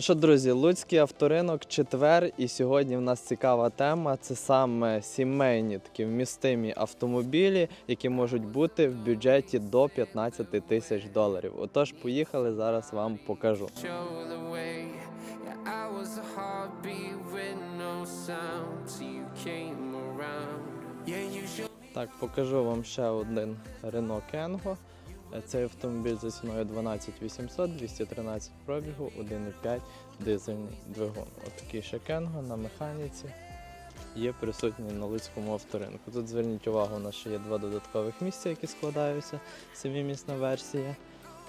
Ну що, друзі, Луцький авторинок четвер, і сьогодні в нас цікава тема. Це саме сімейні такі вмістимі автомобілі, які можуть бути в бюджеті до 15 тисяч доларів. Отож, поїхали, зараз вам покажу. Так, покажу вам ще один Renault Kengo. Цей автомобіль за ціною 12800, 213 пробігу, 1,5 дизельний двигун. Отакий Kengo на механіці є присутній на Луцькому авторинку. Тут зверніть увагу, у нас ще є два додаткових місця, які складаються, семимісна версія.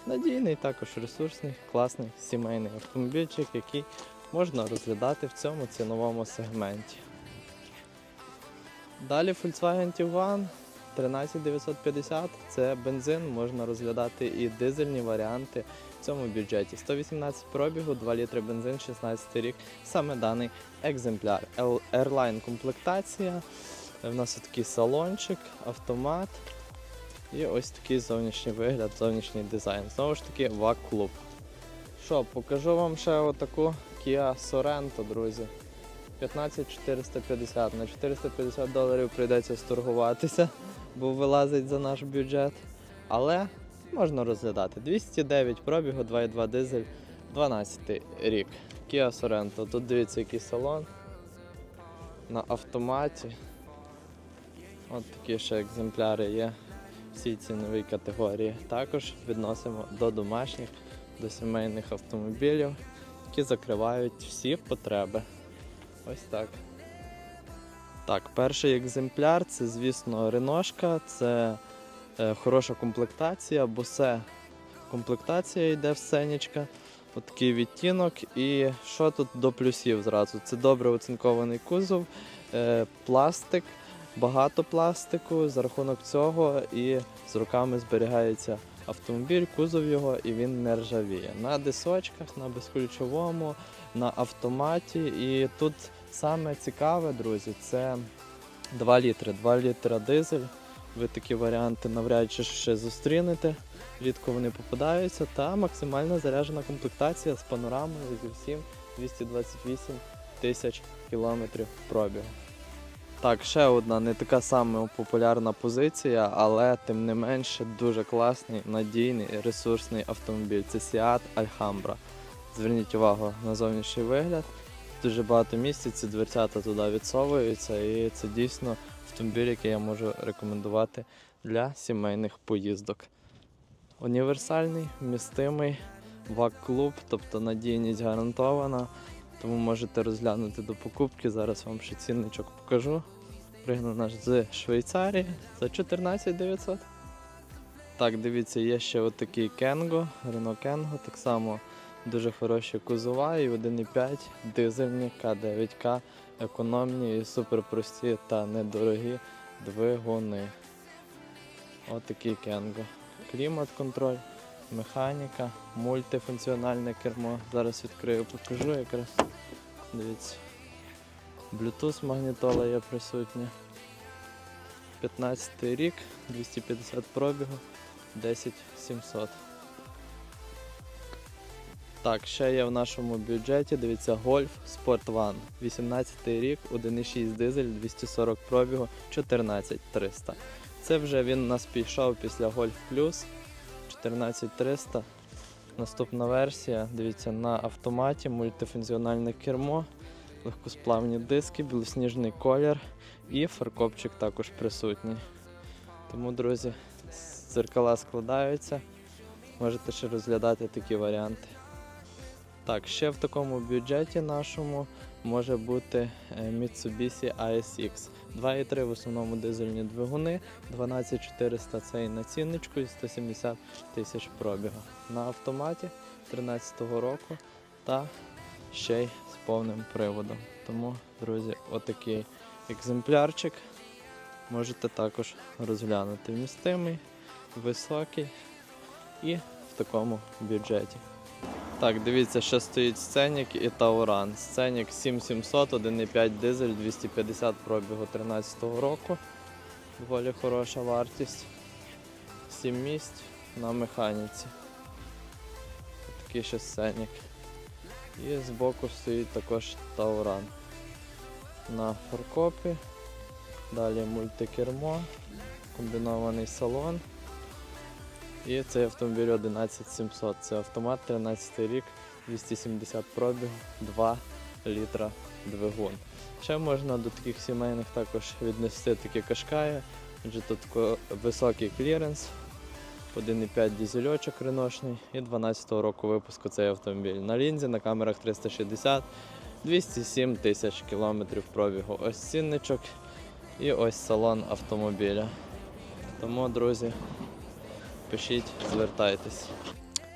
Надійний, також ресурсний, класний сімейний автомобільчик, який можна розглядати в цьому ціновому сегменті. Далі Volkswagen Tiguan 13950 це бензин, можна розглядати і дизельні варіанти в цьому бюджеті. 118 пробігу, 2 літри бензин, 16 рік. Саме даний екземпляр. Airline комплектація. У нас такий салончик, автомат. І ось такий зовнішній вигляд, зовнішній дизайн. Знову ж таки, VAC клуб. Що, покажу вам ще отаку Kia Sorento, друзі. 15450. На 450 доларів прийдеться сторгуватися, бо вилазить за наш бюджет. Але можна розглядати. 209 пробігу, 2,2 дизель, 12 рік. Kia Sorento. Тут дивіться, який салон. На автоматі. От такі ще екземпляри є всій ціновій категорії. Також відносимо до домашніх, до сімейних автомобілів, які закривають всі потреби. Ось так. Так, перший екземпляр це, звісно, реношка, це е, хороша комплектація, босе комплектація йде в сценічка. От такий відтінок. І що тут до плюсів зразу? Це добре оцинкований кузов, е, пластик, багато пластику. За рахунок цього і з роками зберігається автомобіль, кузов його і він не ржавіє. На дисочках, на безключовому, на автоматі. І тут саме цікаве, друзі, це 2 літри. 2 літра дизель. Ви такі варіанти навряд чи ще зустрінете. Рідко вони попадаються. Та максимально заряджена комплектація з панорамою зі всім 228 тисяч кілометрів пробігу. Так, ще одна не така сама популярна позиція, але тим не менше дуже класний, надійний ресурсний автомобіль. Це Seat Alhambra. Зверніть увагу на зовнішній вигляд. Дуже багато місця, ці дверцята туди відсовуються, і це дійсно автомобіль, який я можу рекомендувати для сімейних поїздок. Універсальний, вмістимий, ВАК-клуб, тобто надійність гарантована. Тому можете розглянути до покупки. Зараз вам ще цінничок покажу. Пригнув наш з Швейцарії за 14 900. Так, дивіться, є ще отакий Кенго, Renault Кенго, так само дуже хороші кузова і 1,5 дизельні К9К, економні і суперпрості та недорогі двигуни. Отакий Кенго. Клімат-контроль, механіка, мультифункціональне кермо. Зараз відкрию, покажу якраз. Дивіться. Bluetooth магнітола є присутня. 15 рік, 250 пробігу, 10700. Так, ще є в нашому бюджеті, дивіться, Golf Sport One. 18 рік, 1,6 дизель, 240 пробігу, 14300. Це вже він у нас пішов після Golf Plus 14300. Наступна версія, дивіться, на автоматі, мультифункціональне кермо, легкосплавні диски, білосніжний колір і фаркопчик також присутній. Тому, друзі, дзеркала складаються. Можете ще розглядати такі варіанти. Так, ще в такому бюджеті нашому може бути е, Mitsubishi ASX. 2,3 в основному дизельні двигуни, 12400 це і на і 170 тисяч пробігу. На автоматі 13-го року та ще й з повним приводом. Тому, друзі, отакий екземплярчик можете також розглянути. Вмістимий, високий і в такому бюджеті. Так, дивіться, ще стоїть сценік і Тауран. Сценік 7700, 1,5 дизель, 250 пробігу 13-го року. Доволі хороша вартість. 7 місць на механіці. Такий ще сценік. І збоку стоїть також Тауран. На форкопі. Далі мультикермо, комбінований салон. І цей автомобіль 11700. Це автомат 13 рік, 270 пробігу, 2 літра двигун. Ще можна до таких сімейних також віднести такі кашкаї, адже тут високий кліренс, 1,5 дізельочок реношний і 12-го року випуску цей автомобіль. На лінзі на камерах 360, 207 тисяч кілометрів пробігу. Ось цінничок і ось салон автомобіля. Тому, друзі, пишіть, звертайтесь.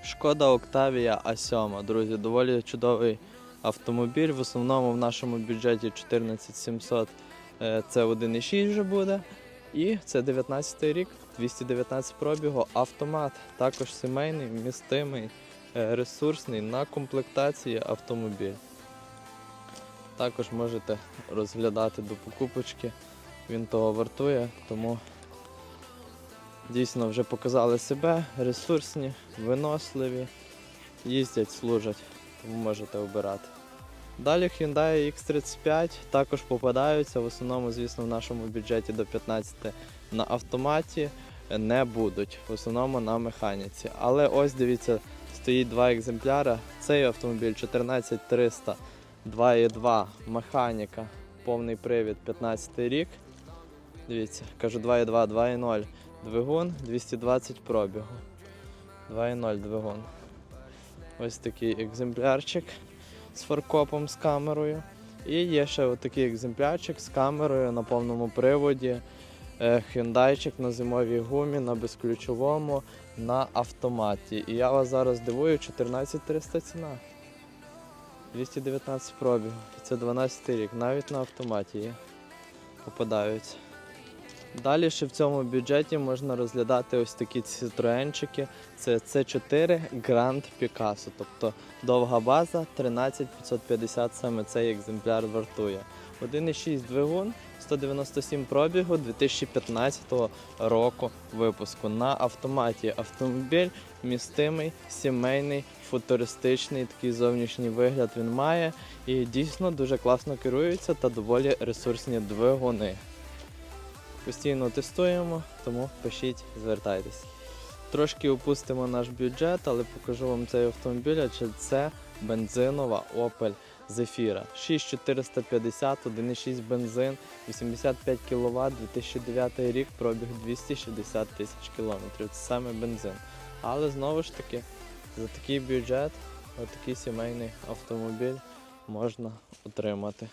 Шкода Октавія А7, друзі, доволі чудовий автомобіль. В основному в нашому бюджеті 14700 е, це 1,6 вже буде. І це 19 рік, 219 пробігу, автомат, також сімейний, вмістимий, е, ресурсний на комплектації автомобіль. Також можете розглядати до покупочки, він того вартує, тому дійсно вже показали себе, ресурсні, виносливі, їздять, служать, тому можете обирати. Далі Hyundai X35 також попадаються, в основному, звісно, в нашому бюджеті до 15 на автоматі не будуть, в основному на механіці. Але ось дивіться, стоїть два екземпляри. Цей автомобіль 14300 2.2 механіка, повний привід 15 рік. Дивіться, кажу 2.2, 2.0 двигун, 220 пробігу. 2.0 двигун. Ось такий екземплярчик з фаркопом з камерою. І є ще отакий екземплярчик з камерою на повному приводі. Е, Hyundaiчик на зимовій гумі, на безключовому, на автоматі. І я вас зараз дивую, 14300 ціна. 219 пробігу. І Це 12 рік. Навіть на автоматі є. Попадаються. Далі ще в цьому бюджеті можна розглядати ось такі цитренчики. Це C4 Grand Picasso, тобто довга база 13550 саме цей екземпляр вартує. 1,6 двигун, 197 пробігу 2015 року випуску. На автоматі автомобіль містимий, сімейний, футуристичний, такий зовнішній вигляд він має і дійсно дуже класно керується та доволі ресурсні двигуни. Постійно тестуємо, тому пишіть, звертайтесь. Трошки опустимо наш бюджет, але покажу вам цей автомобіль, адже це бензинова Opel Zafira. 6450, 1,6 бензин, 85 кВт, 2009 рік, пробіг 260 тисяч кілометрів. Це саме бензин. Але знову ж таки, за такий бюджет, отакий сімейний автомобіль можна отримати.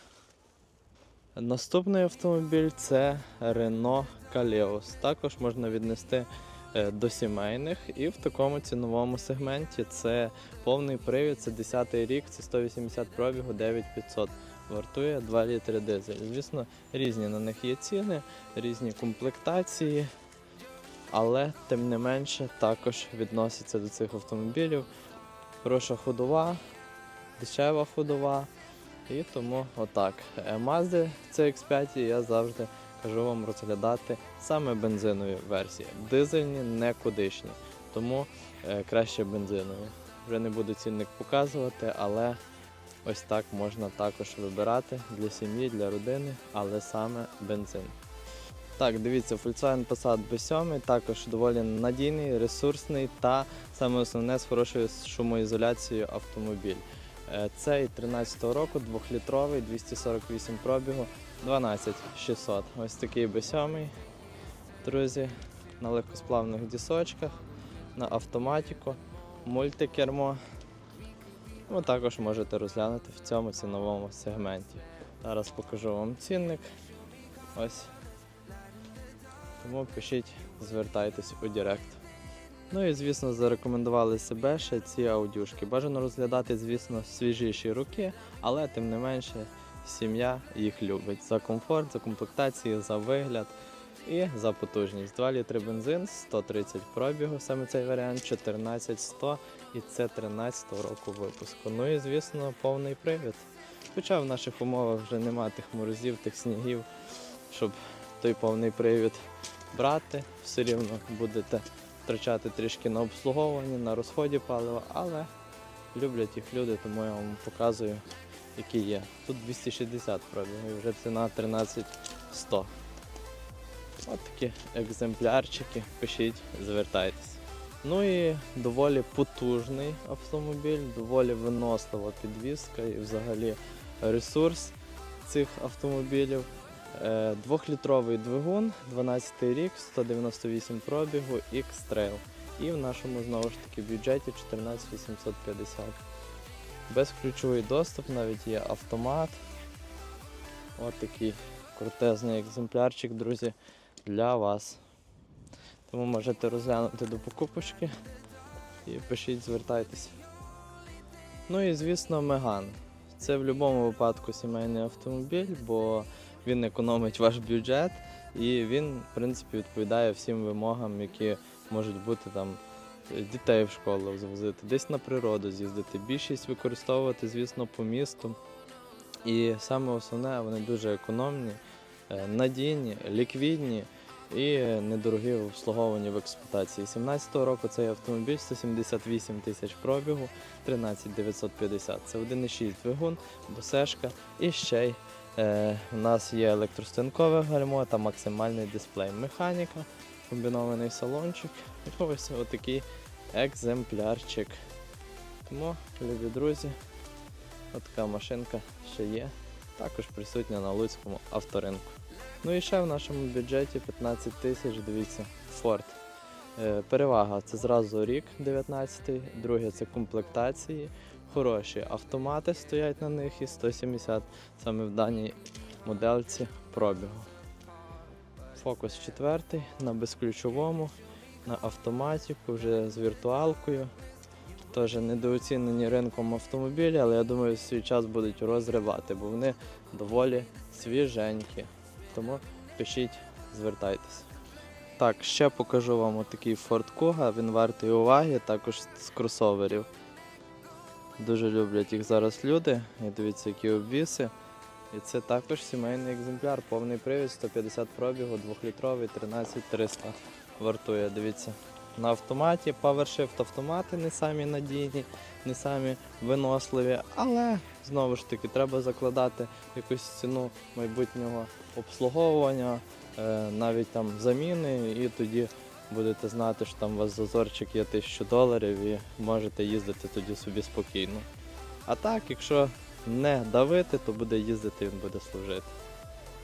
Наступний автомобіль це Renault Kaleos. Також можна віднести е, до сімейних і в такому ціновому сегменті це повний привід, це 10 й рік, це 180 пробігу, 9500. Вартує 2 літри дизель. Звісно, різні на них є ціни, різні комплектації, але тим не менше також відносяться до цих автомобілів. Хороша ходова, дешева ходова. І тому отак. Е, Mazda CX5 я завжди кажу вам розглядати саме бензинові версії. Дизельні не кудишні, тому е, краще бензинові. Вже не буду цінник показувати, але ось так можна також вибирати для сім'ї, для родини, але саме бензин. Так, дивіться, Volkswagen Passat B7 також доволі надійний, ресурсний та саме основне з хорошою шумоізоляцією автомобіль. Е, Цей 13-го року, 2-літровий, 248 пробігу, 12600. Ось такий B7, друзі, на легкосплавних дісочках, на автоматіку, мультикермо. Ви також можете розглянути в цьому ціновому сегменті. Зараз покажу вам цінник. Ось. Тому пишіть, звертайтесь у Директ. Ну і звісно, зарекомендували себе ще ці аудюшки. Бажано розглядати, звісно, свіжіші руки, але тим не менше сім'я їх любить за комфорт, за комплектацію, за вигляд і за потужність. 2 літри бензин, 130 пробігу, саме цей варіант, 14100 і це 13 року випуску. Ну і звісно, повний привід. Хоча в наших умовах вже нема тих морозів, тих снігів, щоб той повний привід брати, все рівно будете втрачати трішки на обслуговуванні, на розході палива, але люблять їх люди, тому я вам показую, які є. Тут 260 пробігів, вже ціна 13100. От такі екземплярчики, пишіть, звертайтесь. Ну і доволі потужний автомобіль, доволі винослива підвізка і взагалі ресурс цих автомобілів. Е, Двохлітровий двигун, 12 рік, 198 пробігу, X-Trail. І в нашому знову ж таки бюджеті 14850. Безключовий доступ, навіть є автомат. От такий крутезний екземплярчик, друзі, для вас. Тому можете розглянути до покупочки і пишіть, звертайтеся. Ну і звісно, Меган. Це в будь-якому випадку сімейний автомобіль, бо він економить ваш бюджет і він, в принципі, відповідає всім вимогам, які можуть бути там дітей в школу завозити, десь на природу з'їздити. Більшість використовувати, звісно, по місту. І саме основне, вони дуже економні, е, надійні, ліквідні і недорогі в обслуговуванні в експлуатації. 17-го року цей автомобіль 178 тисяч пробігу, 13 950. Це 1,6 двигун, босешка і ще й у нас є електростанкове гальмо та максимальний дисплей. Механіка, комбінований салончик. І ось отакий екземплярчик. Тому, любі друзі, отака машинка ще є. Також присутня на Луцькому авторинку. Ну і ще в нашому бюджеті 15 тисяч, дивіться, Ford. Е, Перевага це зразу рік 19-й, друге це комплектації. Хороші автомати стоять на них і 170 саме в даній модельці пробігу. Фокус четвертий на безключовому, на автоматіку, вже з віртуалкою. Теж недооцінені ринком автомобілі, але я думаю, свій час будуть розривати, бо вони доволі свіженькі. Тому пишіть, звертайтеся. Так, ще покажу вам отакий Ford Kuga, він вартий уваги, також з кросоверів. Дуже люблять їх зараз люди. І дивіться, які обвіси. І це також сімейний екземпляр, повний привід, 150 пробігу, 2-літровий, 13300 вартує. Дивіться. На автоматі PowerShift автомати не самі надійні, не самі виносливі, але знову ж таки треба закладати якусь ціну майбутнього обслуговування, е, навіть там заміни, і тоді будете знати, що там у вас зазорчик є 1000 доларів і можете їздити тоді собі спокійно. А так, якщо не давити, то буде їздити, він буде служити.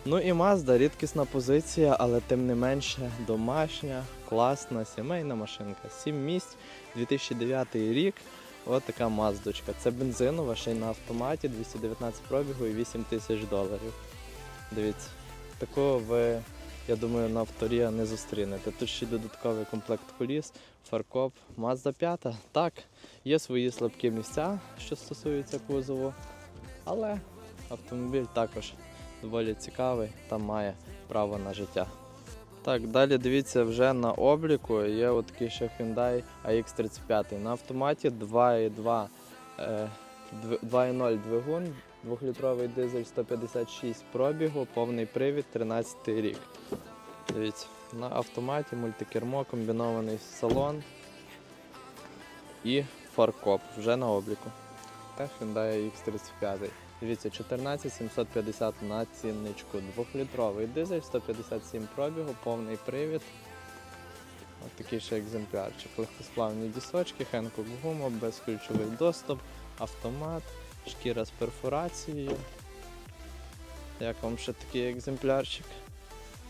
Ну і Mazda рідкісна позиція, але тим не менше домашня, класна, сімейна машинка. 7 місць, 2009 рік. От така маздочка. Це бензинова, ще й на автоматі, 219 пробігу і 8 тисяч доларів. Дивіться, такого ви, я думаю, на авторія не зустрінете. Тут ще додатковий комплект коліс, фаркоп, Mazda 5. Так, є свої слабкі місця, що стосуються кузову, але автомобіль також доволі цікавий та має право на життя. Так, далі дивіться, вже на обліку є от такий ще Hyundai AX35. На автоматі 2,2 е, дв- 2,0 двигун, 2-літровий дизель 156 пробігу, повний привід, 13 рік. Дивіться, на автоматі мультикермо, комбінований салон і фаркоп вже на обліку. Та Hyundai X35. Дивіться, 14 750 на цінничку. Двохлітровий дизель, 157 пробігу, повний привід. Ось такий ще екземплярчик. Легкосплавні дісочки, Хенкок гума, безключовий доступ, автомат, шкіра з перфорацією. Як вам ще такий екземплярчик?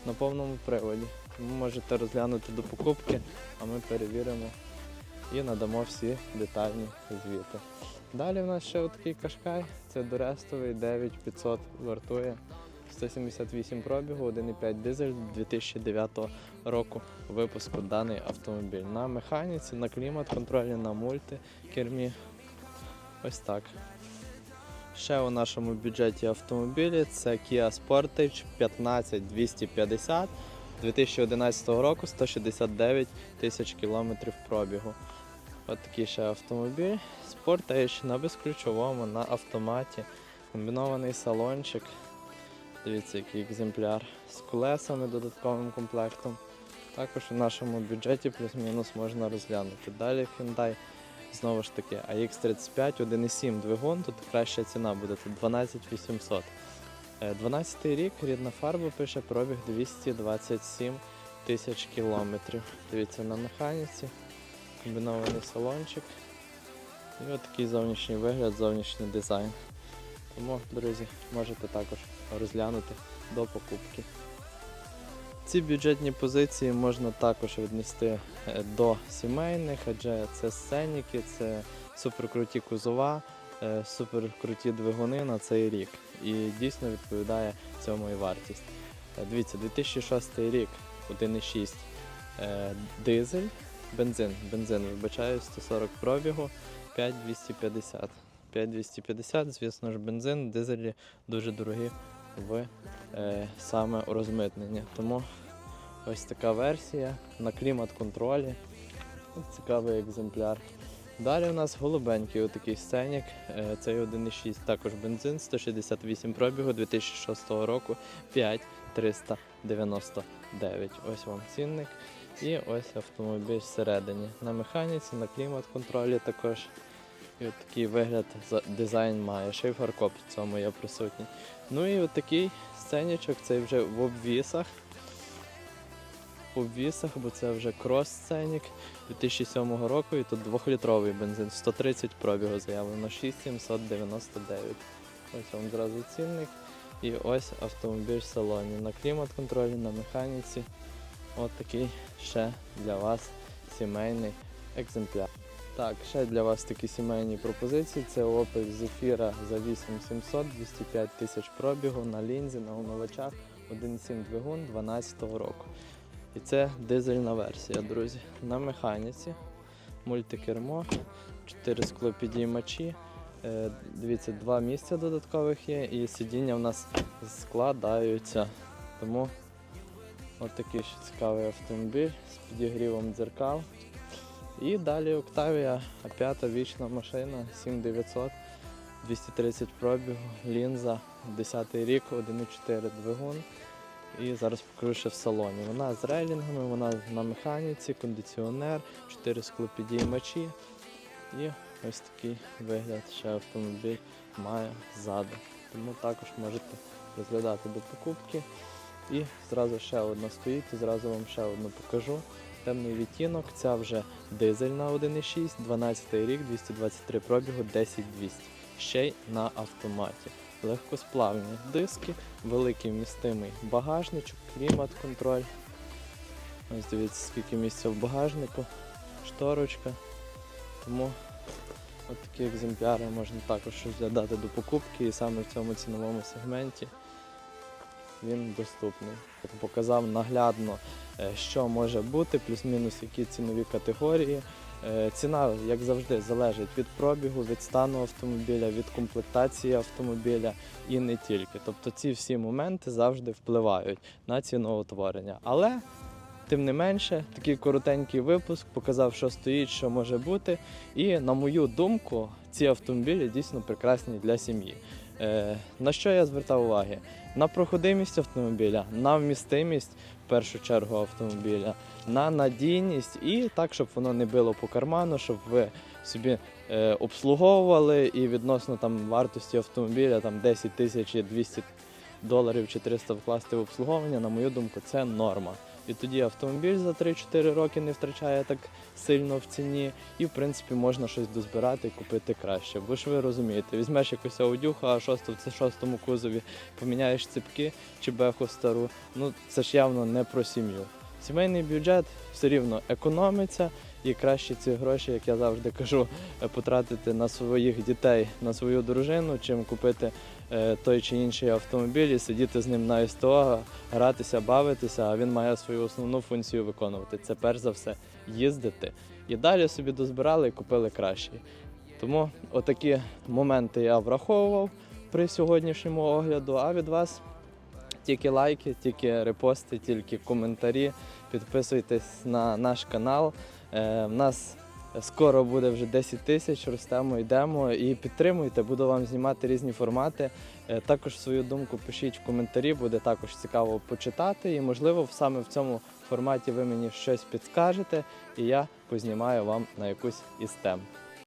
На повному приводі. Тому можете розглянути до покупки, а ми перевіримо і надамо всі детальні звіти. Далі в нас ще такий кашкай, це дорестовий 9500 вартує 178 пробігу, 1,5 дизель 2009 року випуску даний автомобіль. На механіці, на клімат контролі, на мульти кермі. Ось так. Ще у нашому бюджеті автомобілі це Kia Sportage 15250 2011 року 169 тисяч кілометрів пробігу. От такий ще автомобіль. Sportage на безключовому, на автоматі. Комбінований салончик. Дивіться, який екземпляр. З колесами додатковим комплектом. Також у нашому бюджеті плюс-мінус можна розглянути. Далі Hyundai Знову ж таки, AX35 1,7 двигун, тут краща ціна буде, тут 12800. Е, 12 рік, рідна фарба пише пробіг 227 тисяч кілометрів. Дивіться на механіці, комбінований салончик. І от такий зовнішній вигляд, зовнішній дизайн. Тому, друзі, можете також розглянути до покупки. Ці бюджетні позиції можна також віднести е, до сімейних, адже це сценіки, це суперкруті кузова, е, суперкруті двигуни на цей рік. І дійсно відповідає цьому і вартість. Е, Дивіться, 2006 рік, 1,6 е, дизель, бензин, бензин, вибачаю, 140 пробігу, 5250. 5250, звісно ж, бензин, дизелі дуже дорогі в е, саме у розмитненні. Тому ось така версія на клімат-контролі. Цікавий екземпляр. Далі у нас голубенький отакий сценік. Цей 1,6 також бензин, 168 пробігу 2006 року, 5399. Ось вам цінник. І ось автомобіль всередині. На механіці, на клімат-контролі також. І от такий вигляд дизайн має. Ще й фаркоп в цьому є присутній. Ну і от такий сценічок, цей вже в обвісах. В обвісах, бо це вже крос-сценік 2007 року і тут 2-літровий бензин, 130 пробігу заявлено, 6799. Ось вам зразу цінник. І ось автомобіль в салоні. На клімат-контролі, на механіці. От такий ще для вас сімейний екземпляр. Так, ще для вас такі сімейні пропозиції. Це Opel Zafira за 8700, 205 тисяч пробігу на лінзі, на омивачах, 1,7 двигун 12 року. І це дизельна версія, друзі. На механіці, мультикермо, 4 склопідіймачі. Е, Дивіться, два місця додаткових є, і сидіння в нас складаються. Тому от ще цікавий автомобіль з підігрівом дзеркал. І далі Octavia, п'ята вічна машина, 7900, 230 пробігу, лінза, 10 рік, 1,4 двигун. І зараз покажу ще в салоні. Вона з рейлінгами, вона на механіці, кондиціонер, 4 склопідіймачі. І ось такий вигляд ще автомобіль має ззаду. Тому також можете розглядати до покупки. І зразу ще одна стоїть, і зразу вам ще одну покажу. Темний відтінок, ця вже дизель на 1,6, 12 рік, 223 пробігу, 10200. Ще й на автоматі. Легкосплавні диски, великий вмістимий багажничок, клімат-контроль. Ось дивіться, скільки місця в багажнику, шторочка. Тому от такі екземпляри можна також розглядати до покупки і саме в цьому ціновому сегменті він доступний. Показав наглядно, е, що може бути, плюс-мінус які цінові категорії. Е, Ціна, як завжди, залежить від пробігу, від стану автомобіля, від комплектації автомобіля і не тільки. Тобто ці всі моменти завжди впливають на ціноутворення. Але тим не менше, такий коротенький випуск показав, що стоїть, що може бути. І на мою думку, ці автомобілі дійсно прекрасні для сім'ї. Е, на що я звертав уваги? На проходимість автомобіля, на вмістимість в першу чергу автомобіля, на надійність і так, щоб воно не било по карману, щоб ви собі е, обслуговували і відносно там вартості автомобіля там 10 тисяч і 200 доларів чи 300 вкласти в обслуговування, на мою думку, це норма. І тоді автомобіль за 3-4 роки не втрачає так сильно в ціні, і в принципі можна щось дозбирати і купити краще. Бо ж ви розумієте, візьмеш якусь аудюху, а шосту в шостому кузові поміняєш ципки чи беху стару. Ну це ж явно не про сім'ю. Сімейний бюджет все рівно економиться, і краще ці гроші, як я завжди кажу, е, потратити на своїх дітей, на свою дружину, чим купити той чи інший автомобіль і сидіти з ним на СТО, гратися, бавитися, а він має свою основну функцію виконувати. Це перш за все їздити. І далі собі дозбирали і купили кращий. Тому отакі моменти я враховував при сьогоднішньому огляду. А від вас тільки лайки, тільки репости, тільки коментарі. Підписуйтесь на наш канал. Е, в нас скоро буде вже 10 тисяч, ростемо, йдемо і підтримуйте, буду вам знімати різні формати. Е, також свою думку пишіть в коментарі, буде також цікаво почитати. І, можливо, саме в цьому форматі ви мені щось підскажете, і я познімаю вам на якусь із тем.